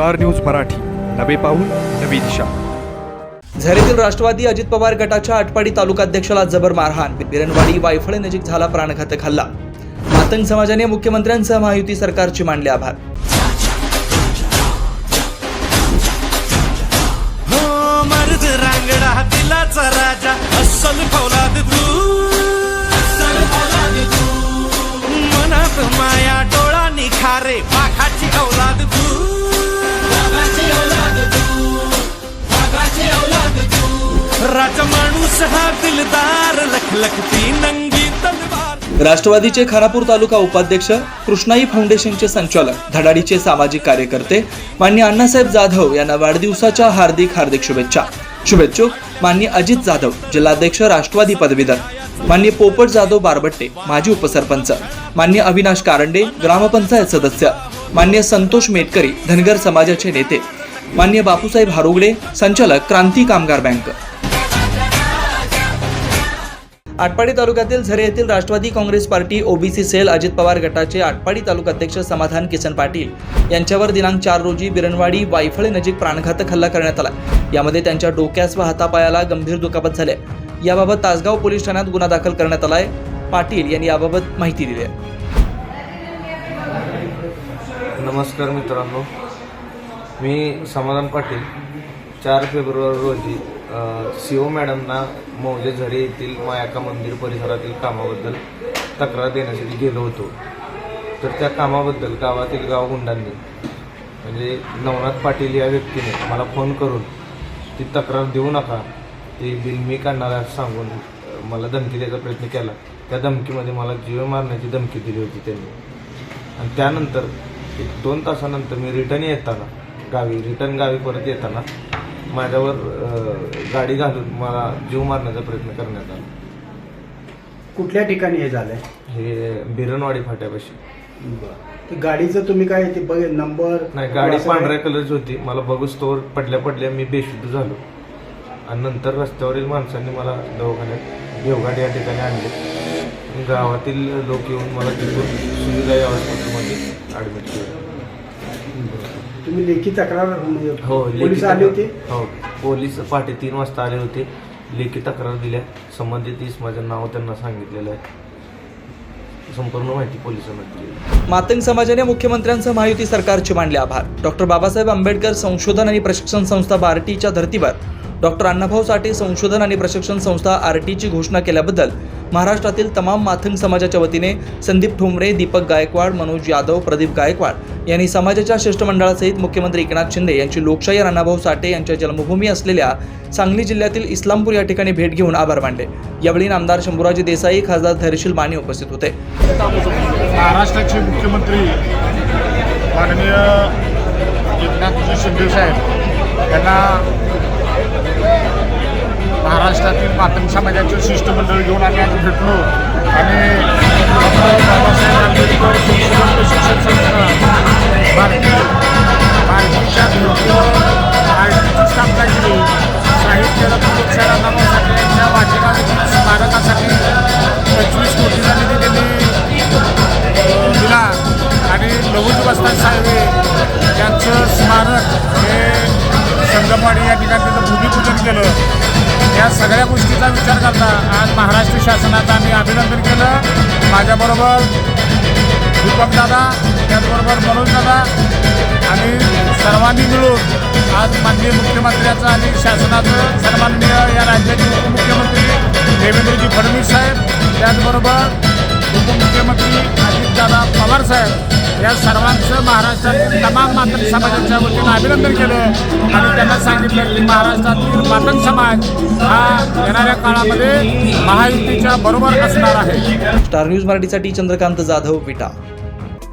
Star news Marathi. नवे पाऊल नवी दिशा. झऱ्यातील राष्ट्रवादी अजित पवार गटाच्या आटपाडी तालुकाध्यक्षाला जबर मारहाण. बिरणवाडी वायफळे नजीक झाला प्राणघातक हल्ला. मातंग समाजाने मुख्यमंत्र्यांसह महायुती सरकारचे मानले आभार. हो मर्द रांगडा दिलाचा राजा अस्सल फौलाद तू. मनात माया डोळा निखारे पाखाची औलाद राष्ट्रवादीचे खानापूर तालुका उपाध्यक्ष कृष्णाई फाउंडेशनचे संचालक धडाडीचे सामाजिक कार्यकर्ते मान्य अण्णासाहेब जाधव यांना वाढदिवसाच्या हार्दिक हार्दिक शुभेच्छा. शुभेच्छुक मान्य अजित जाधव जिल्हाध्यक्ष राष्ट्रवादी पदवीधर. मान्य पोपट जाधव बारबट्टे माजी उपसरपंच. मान्य अविनाश कारंडे ग्रामपंचायत सदस्य. मान्य संतोष मेटकरी धनगर समाजाचे नेते. मान्य बापूसाहेब हारुगडे संचालक क्रांती कामगार बँक. आटपाडी तालुक्यातील झरे येथील Rashtravadi Congress party OBC cell Ajit Pawar गटाचे आटपाडी तालुका अध्यक्ष समाधान किसन पाटील यांच्यावर दिनांक चार रोजी बिरणवाडी वायफळे नजीक प्राणघातक हल्ला करण्यात आला. यामध्ये त्यांच्या डोक्यास व हातापायाला गंभीर दुखापत झाले. आहे. याबाबत तासगाव पोलीस ठाण्यात गुन्हा दाखल करण्यात आलाय. पाटील यांनी याबाबत माहिती दिली आहे. नमस्कार मित्रांनो. मी समाधान पाटील चार फेब्रुवारी रोजी सी ओ मॅडमना मौजे झरे येथील मायाका मंदिर परिसरातील कामाबद्दल तक्रार देण्यासाठी गेलो होतो. तर त्या कामाबद्दल गावातील गावगुंडांनी म्हणजे नवनाथ पाटील या व्यक्तीने मला फोन करून ती तक्रार देऊ नका ती बिल मी काढणार सांगून मला धमकी द्यायचा प्रयत्न केला. त्या धमकीमध्ये मला जीव मारण्याची धमकी दिली होती त्यांनी. आणि त्यानंतर एक दोन तासानंतर मी रिटर्न येताना गावी रिटर्न गावी परत येताना माझ्यावर गाडी घालून मला जीव मारण्याचा प्रयत्न करण्यात आला. कुठल्या ठिकाणी हे झालंय? हे बिरणवाडी फाट्यापाशी. ते गाडीचं तुम्ही काय ते बघ नंबर? नाही गाडी? पांढऱ्या कलरची होती. मला बघूच तोवर पडल्या पडल्या मी बेशुद्ध झालो. आणि नंतर रस्त्यावरील माणसांनी मला दवाखान्यात देवघाट या ठिकाणी आणले. आणि गावातील लोक येऊन मला तिथून सुविधा या हॉस्पिटलमध्ये ॲडमिट केलं. तुम्ही लेखी तक्रार म्हणजे हो पोलीस लेखी आले तक्रार- होते? हो पोलीस पहाटे तीन वाजता आले होते. लेखी तक्रार दिल्या. संबंधित इसमाचं नाव त्यांना सांगितलेलं आहे. संपूर्ण माहिती पोलिसांना दिली. मातंग समाजाने मुख्यमंत्र्यांसह महायुती सरकारचे मानले आभार. डॉक्टर बाबासाहेब आंबेडकर संशोधन आणि प्रशिक्षण संस्था बार्टीच्या धर्तीवर डॉक्टर अण्णाभाऊ साठे संशोधन आणि प्रशिक्षण संस्था आर टीची घोषणा केल्याबद्दल महाराष्ट्रातील तमाम माथंग समाजाच्या वतीने संदीप ठोंबरे दीपक गायकवाड मनोज यादव प्रदीप गायकवाड यांनी समाजाच्या शिष्टमंडळासहित मुख्यमंत्री एकनाथ शिंदे यांची लोकशाही अण्णाभाऊ साठे यांच्या जन्मभूमी असलेल्या सांगली जिल्ह्यातील इस्लामपूर या ठिकाणी भेट घेऊन आभार मानले. यावेळी नामदार शंभूराजी देसाई खासदार धैर्यशील माने उपस्थित होते. महाराष्ट्राचे मुख्यमंत्री माननीय एकनाथजी शिंदे साहेब यांना महाराष्ट्रातील मातंग समाजाचे शिष्टमंडळ घेऊन आम्ही आज भेटलो. आणि बाबासाहेब आंबेडकर प्रशिक्षण संस्था भारतीय भारतीच्या धर्तीवर आरटीची स्थापना केली. साहित्य रत्नोत्सव यांच्या स्मारकासाठी पंचवीस कोटीचा निधी त्यांनी दिला. आणि लहुजी वस्ताद साहेब. यांचं स्मारक हे संगमवाडी या ठिकाणी त्याचं भूमिपूजन केलं. या सगळ्या गोष्टीचा विचार करता आज महाराष्ट्र शासनाचं आम्ही अभिनंदन केलं. माझ्याबरोबर दीपक दादा त्याचबरोबर मनोज दादा आणि सर्वांनी मिळून आज माननीय मुख्यमंत्र्याचं आणि शासनाचं सन्माननीय या राज्याचे उपमुख्यमंत्री देवेंद्रजी फडणवीस साहेब त्याचबरोबर उपमुख्यमंत्री पवार साहेब या सर्वांचं महाराष्ट्रातील तमाम मातंग समाजाच्या वतीनं अभिनंदन केलं. आणि त्यांना सांगितलं की महाराष्ट्रातील मातंग समाज हा येणाऱ्या काळामध्ये महायुतीच्या बरोबर असणार आहे. स्टार न्यूज मराठीसाठी चंद्रकांत जाधव विटा.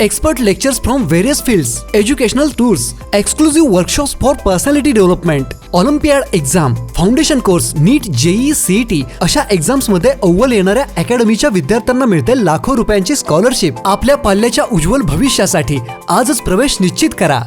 Expert lectures from various fields educational tours exclusive workshops for personality development Olympiad exam foundation course NEET JEE CET अशा एक्झाम्समध्ये अव्वल येणाऱ्या अकॅडमीच्या विद्यार्थ्यांना मिळते लाखो रुपयांची स्कॉलरशिप आपल्या पाल्याच्या उज्ज्वल भविष्यासाठी आजच प्रवेश निश्चित करा.